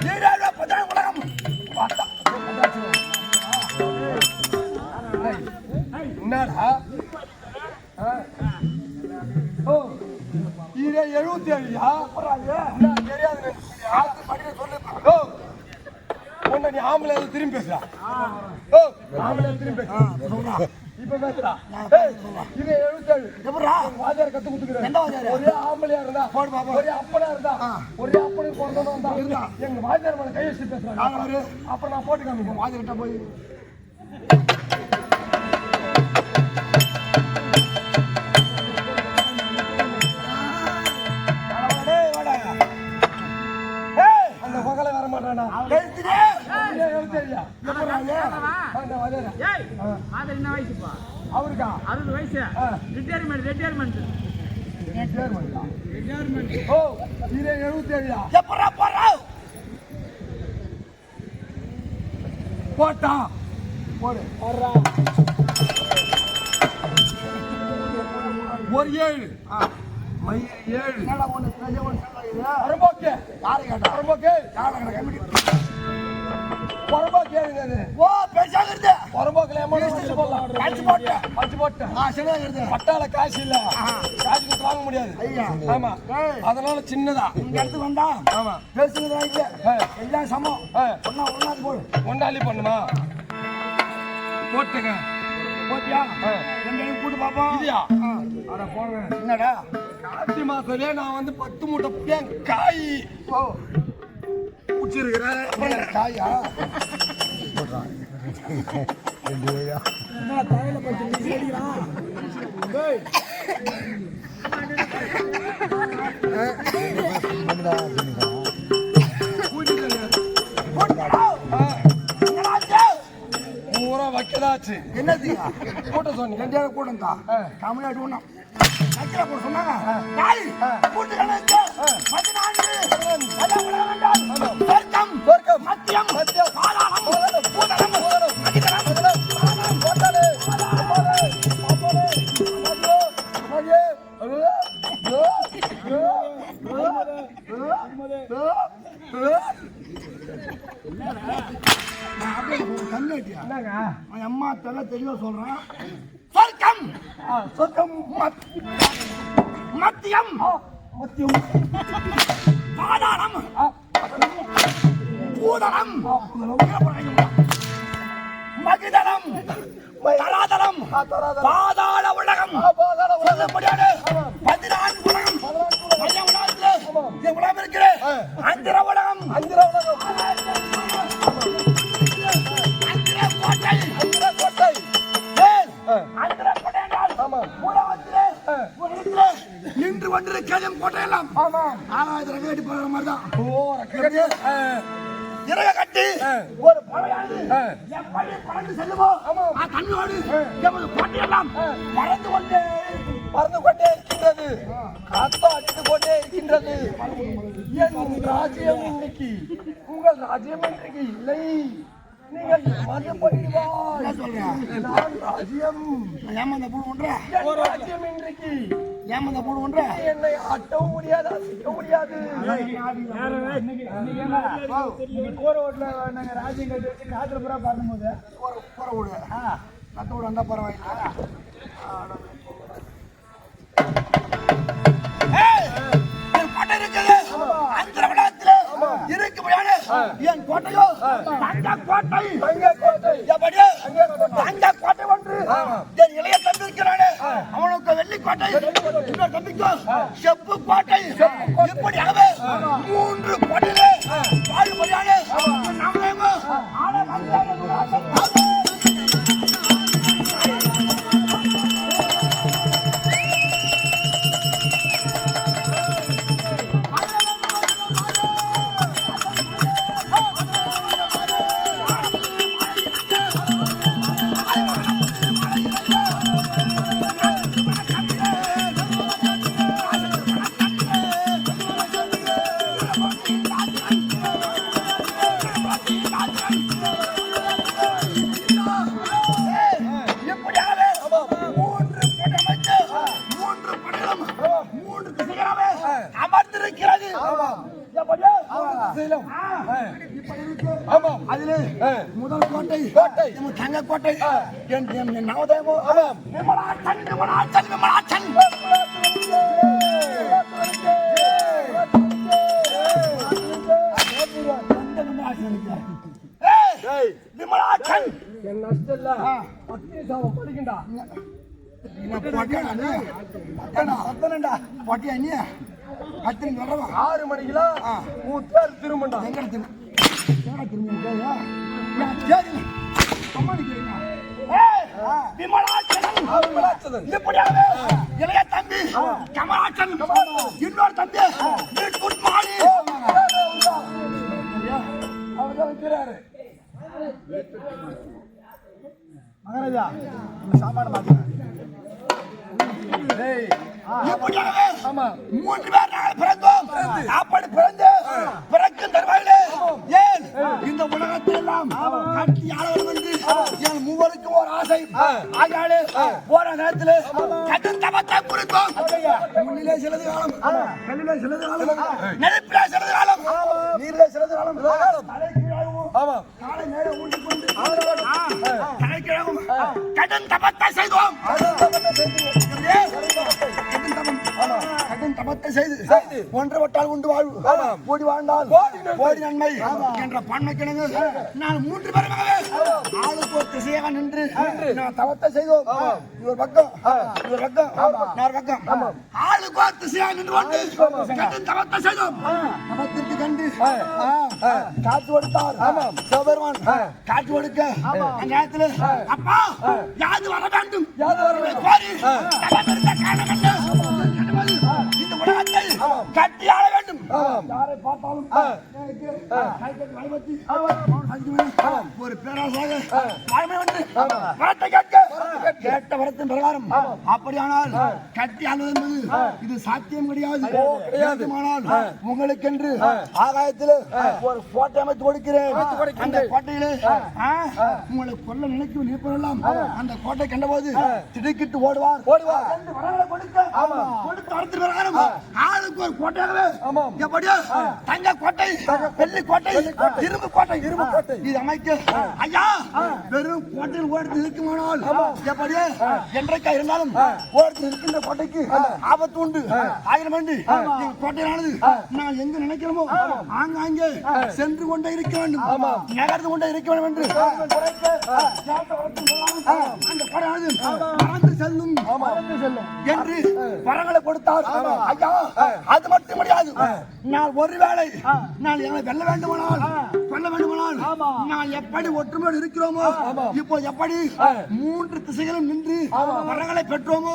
Get out ஒரே ஆம்பளையா இருந்தா ஒரே அப்பனா இருந்தா ஒரே அப்பனுக்கு பிறந்தவனா இருந்தா. எங்க வாத்தியார் மேல கை வச்சு பேசுறாங்க அப்புறம் நான் போட்டு காமிக்கிறேன். வாதிக்கிட்ட போய். அவருக்கா? அறுபது வயசு. ரிட்டையர்மெண்ட் ரிட்டையர்மெண்ட் ஓ இது எழுபத்தேழுயா எப்படிடா போறா? போட்டா போடு ஒரு ஏழு ஏழு என்னடா ஒண்ணு கேட்டா? பரம்போக்கு யாரை கேட்டா? ஓ, பெருசாக அடிச்சு ஆ, சின்னதா இருக்குது. பட்டால காசு இல்ல. காசு கொடுத்து வாங்க முடியாது. ஐயா. ஆமா. அதனால சின்னதா. இந்த இடத்துக்கு வந்தா. ஆமா. ஆ. எல்லாம் சமம். ஒண்ணா போடு. ஒண்டாளி பண்ணுமா? போட்டுங்க போட்டியா? ஆ. எங்க எனக்கு கூட்டு பாப்போம். ஆ. அட போங்க. என்னடா? கார்த்தி மாசத்துலயே நான் வந்து பத்து மூட்டை புளியாங் காய். ஓ. குடிச்சிருக்கிறேன். அப்புறம் காயா? என்ன பூரா வைக்கதாச்சு என்னது கூட்ட சொன்னீங்க ரெண்டு பேரும் கூட்டம் தான் ஆ. தமிழ்நாட்டு ஒண்ணும் கூட சொன்னாங்க கூட்டு மத்தியம் மத்தியம் என்னங்க? அவன் அம்மா தலை தெளிவா சொல்றான். சொர்க்கம். சொர்க்கம். மத்- மத்தியம். மத்தியம். பாதாளம். பூதளம். மகிதளம். தராதரம். பாதாள உலகம். பதினான்கு உலகம். அந்திர அந்திர உலகம். கொண்டிருக்கிறதும் கோட்டை எல்லாம் ஆமா ஆகாயத்துல வேடி போற மாதிரி தான் இறக கட்டி. ஒரு ஆ. எப்படி பறந்து செல்லுமோ? தண்ணியோடு. எமது கோட்டையெல்லாம். பறந்து கொண்டே பறந்து கொண்டே இருக்கின்றது. காத்தம் அடித்துக் கொண்டே இருக்கின்றது. என் ராஜ்யம் இன்னைக்கு உங்கள் ராஜ்யம் இன்றைக்கு இல்லை. நீங்கள் மறுபடிவாய் என்ன சொல்ற? நான் ராஜ்யம். ஏமாந்த பூடு ஒன்ற? என் ராஜ்யம் இன்றைக்கு ஏமாந்த பூடு ஒன்ற? என்னை அட்டவும் முடியாது அசைக்க முடியாது. போற பரவாயில்ல. ஏய், என் கோட்டை இருக்குது. அந்தர விடத்திலே இருக்கும்படியான என் கோட்டையோ? தங்க கோட்டை. தங்க கோட்டை. எப்படியோ? தங்க கோட்டை. கோட்டை ஒன்று. என் இளைய தம்பி இருக்கிறானே. அவனுக்கு வெள்ளி கோட்டை இன்னொரு தம்பிக்கோ செப்பு கோட்டை இப்படியாகவே மூன்று கோட்டையிலே பாடுபடியான என் என் என் நவதேவோ விமலாச்சன் எனக்கு? ஏய், ஏய், விமலாச்சன். என் நஷ்டம் இல்ல பத்தினி சாபம் படிக்கண்டா? ஆறு தேர் திரும்பண்டா. எங்கடா திரு- எங்கடா திரும்பி இருக்க? ஏன் விமலாச்சலம். இப்படியாவே இளைய தம்பி கமலாச்சன் இன்னொரு தம்பி வீட்புட் மாலி. அவர்தான் வைக்கிறாரு மகாராஜா டேய் இப்படியாவே ஆமா. மூன்று பேர் நாங்கள் பிறந்தோம். அப்படி நேரத்தில் கடும் தபத்தை குறித்தோம் முன்னிலே சிலது காலம். கல்லிலே சிலது காலம். நெருப்பிலே தபத்தை செய்து ஒன்று வட்டால் உண்டு வாழ்வு. கோடி வாழ்ந்தால் கோடி நன்மை. என்ற பன்மை கிணங்கு நான் மூன்று பேருமாகவே ஆளுக்கு ஒரு திசையாக நின்று நான் தவத்தை செய்தோம். இவர் பக்கம். இவர் பக்கம். நான் பக்கம். ஆளுக்கு ஒரு திசையாக நின்று கொண்டு தவத்தை செய்தோம். தவத்திற்கு கண்டு. காட்சி கொடுத்தார். சிவபெருமான். காட்சி கொடுக்க. அந்த நேரத்தில் அப்பா யாது வர வேண்டும்? யாது வர வேண்டும். உலகத்தை கட்டி ஆள வேண்டும். யாரை பார்த்தாலும் ஒரு பேராசாக வாய்மை வந்து வரத்தை கேட்க. கேட்ட வரத்தின் பிரகாரம். அப்படியானால் கட்டி ஆளுவது என்பது இது சாத்தியம் கிடையாது. உங்களுக்கென்று ஆகாயத்தில் ஒரு கோட்டை அமைத்து கொடுக்கிறேன். அந்த கோட்டையிலே உங்களை கொல்ல நினைக்கும் நிற்பதெல்லாம் அந்த கோட்டை கண்டபோது திடுக்கிட்டு ஓடுவார். ஓடுவார். கொடுக்க கொடுத்த வரத்தின் பிரகாரம் ஆளுக்கு ஒரு கோட்டையாகவே எப்படியோ தங்க கோட்டை வெள்ளி கோட்டை இரும்பு கோட்டை. இரும்பு கோட்டை. இது அமைக்க. ஐயா வெறும் கோட்டையில் ஓடுத்து இருக்குமானால்? எப்படியோ என்றைக்கா இருந்தாலும் ஓடுத்து இருக்கின்ற கோட்டைக்கு ஆபத்து உண்டு. ஆயிரம் ஆண்டு கோட்டையானது நான் எங்க நினைக்கிறோமோ ஆங்காங்கே சென்று கொண்டே இருக்க வேண்டும். நகர்ந்து கொண்டே இருக்க வேண்டும் என்று. அந்த செல்லும் என்று வரங்களை கொடுத்தார். ஐயா அது மட்டும் முடியாது. நான் ஒருவேளை நான் என்னை வெல்ல வேண்டுமானால் கொல்ல வேண்டுமானால் நான் எப்படி ஒற்றுமையோடு இருக்கிறோமோ இப்போ எப்படி மூன்று திசைகளும் நின்று வரங்களை பெற்றோமோ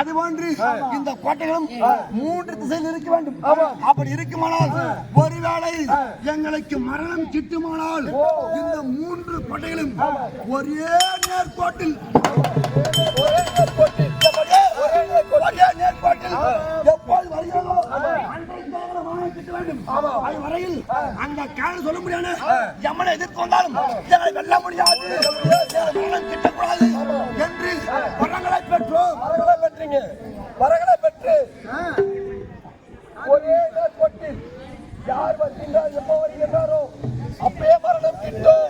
அது போன்று இந்த கோட்டைகளும் மூன்று திசையில் இருக்க வேண்டும். அப்படி இருக்குமானால் ஒருவேளை எங்களுக்கு மரணம் கிட்டுமானால் இந்த மூன்று கோட்டைகளும் ஒரே நேர்கோட்டில் ஒரே நேர்கோட்டில் எப்போது வருகிறதோ அது வரையில் அந்த கேள்வி சொல்ல முடியாது. எம்மனை எதிர்த்து வந்தாலும் எங்களை வெல்ல முடியாது. கிட்டக்கூடாது என்று வரங்களை பெற்றோம். வரங்களை பெற்றீங்க. வரங்களை பெற்று ஒரே கொட்டில் யார் வருகின்றார் எப்போ வருகின்றாரோ அப்பயே மரணம் கிட்டும்.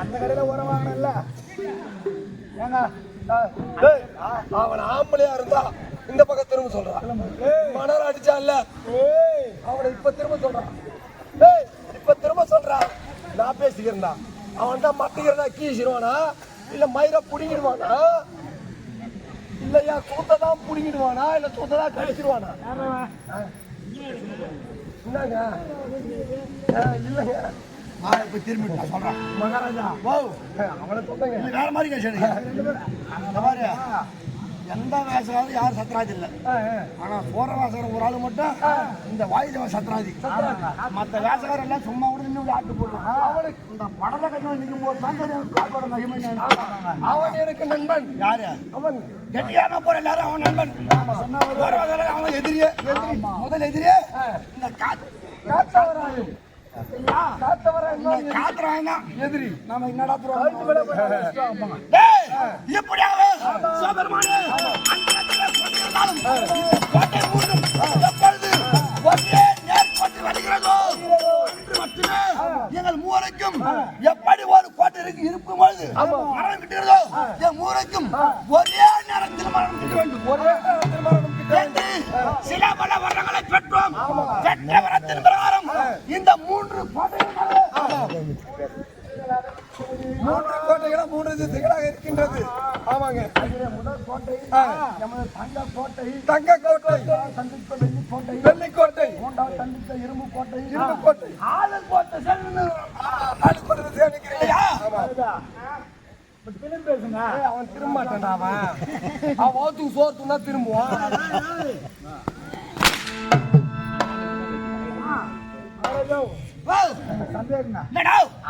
அந்த கடையில உரம் வாங்கினல ஏங்க அவன் ஆம்பளையா இருந்தா இந்த பக்கம் திரும்ப சொல்றான் மணல் அடிச்சான்ல அவனை இப்ப திரும்ப சொல்றான் இப்ப திரும்ப சொல்றான் நான் பேசிக்கிறேன்டா. அவன் தான் மட்டிக்கிறதா கீசிடுவானா? இல்ல மயிரை புடிங்கிடுவானா? இல்லையா சூத்தை தான் புடிங்கிடுவானா? இல்ல சூத்தை தான் கடிச்சிடுவானா? என்னங்க? இல்லைங்க. இப்ப திரும்பி நான் சொல்றேன். மகாராஜா. ஓ சொல்லுங்க இது வேற மாதிரி கேசனுங்க இந்த மாதிரி எந்த வேசகாரும் யாரும் சத்ராஜ் இல்லை. ஆனா போற வேசகர் ஒரு ஆளு மட்டும் இந்த வாயுதேவ சத்ராஜி. மத்த வேசகர் எல்லாம் சும்மா கூட நின்று ஆட்டு போடுறான் இந்த படத்தை கட்டி நிற்கும் போது தான் மகிமை. அவன் எனக்கு நண்பன். யாரு? அவன். கெட்டியான போற எல்லாரும் அவன் நண்பன். போற அவன் எதிரியே முதல் எதிரியே இந்த காத்து காத்தவராயும் காத்தவராய் இந்த காத்துறான் தான். எதிரி. நாம என்னடா இப்படியாக சிவபெருமானே, கோட்டை மூன்றும் எப்பொழுது ஒரே நேர்கோட்டில் வருகிறதோ அன்று மட்டுமே எங்கள் மூவருக்கும் எப்படி ஒரு கோட்டை இருக்கு இருக்கும் பொழுது மரணம் கிட்டுகிறதோ என் மூவருக்கும் ஒரே நேரத்தில் மரணம் கிட்ட வேண்டும். ஒரே நேரத்தில் மரணம் கிட்ட என்று சில பல வரங்களை பெற்றோம். பெற்ற வரத்தின் பிரகாரம் இந்த மூன்று கோட்டைகள் மூன்று கோட்டைகளும் மூன்று திசைகளாக இருக்கின்றது. ஆமாங்க. முதல் கோட்டை. நமது தங்க கோட்டை தங்க கோட்டை. சந்தித்த வெள்ளி கோட்டை வெள்ளி கோட்டை மூன்றாவது சந்தித்த இரும்பு கோட்டை இரும்பு கோட்டை. ஆளு கோட்டை அடுப்பது சேமிக்கிறீங்களா? அவன் திரும்ப மாட்டான்டா அவன் அவன். ஓத்துக்கு சோர்த்துனா திரும்புவான். வா.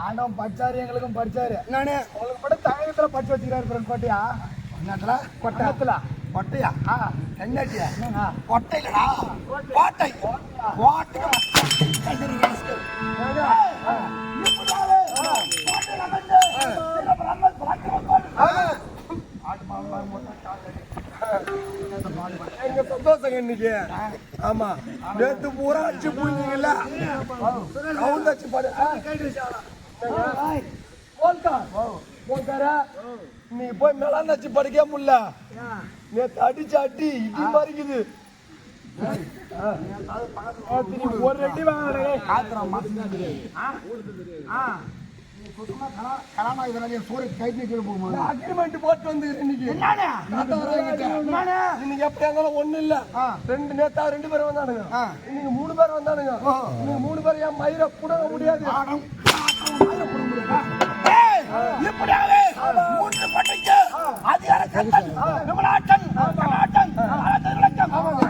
ஆண்டவன் படிச்சாரு எங்களுக்கும் படிச்சாரு. நானு. உங்களுக்கு கூட தமிழகத்துல படிச்சு வச்சுக்கிறாரு கோட்டையா என்னத்துல கொட்டத்துல கொட்டையா? என்னட்டியா கொட்டை இல்லடா. கோட்டை. எங்க சந்தோஷம் இன்னைக்கு. ஆமா. நேத்து பூரா அடிச்சு புரிஞ்சீங்கல்ல போல்கா போல்காரா நீ போய் மேலாந்தாச்சு படிக்க முடியல நேத்து அடிச்சு அடி இடி மறிக்குது ஒரு ரெட்டி வாங்க அக்ரிமெண்ட் போட்டு வந்து இன்னைக்கு இன்னைக்கு எப்படியா இருந்தாலும் ஒண்ணு இல்ல ரெண்டு நேத்தா ரெண்டு பேரும் வந்தானுங்க இன்னைக்கு மூணு பேர் வந்தானுங்க இன்னைக்கு மூணு பேர் என் மயிரை புடங்க முடியாது இப்படியாவது மூன்று பட்டைக்கு அதிகாரத்தன் விமலாட்டன் விமலாட்டன் விளக்கம்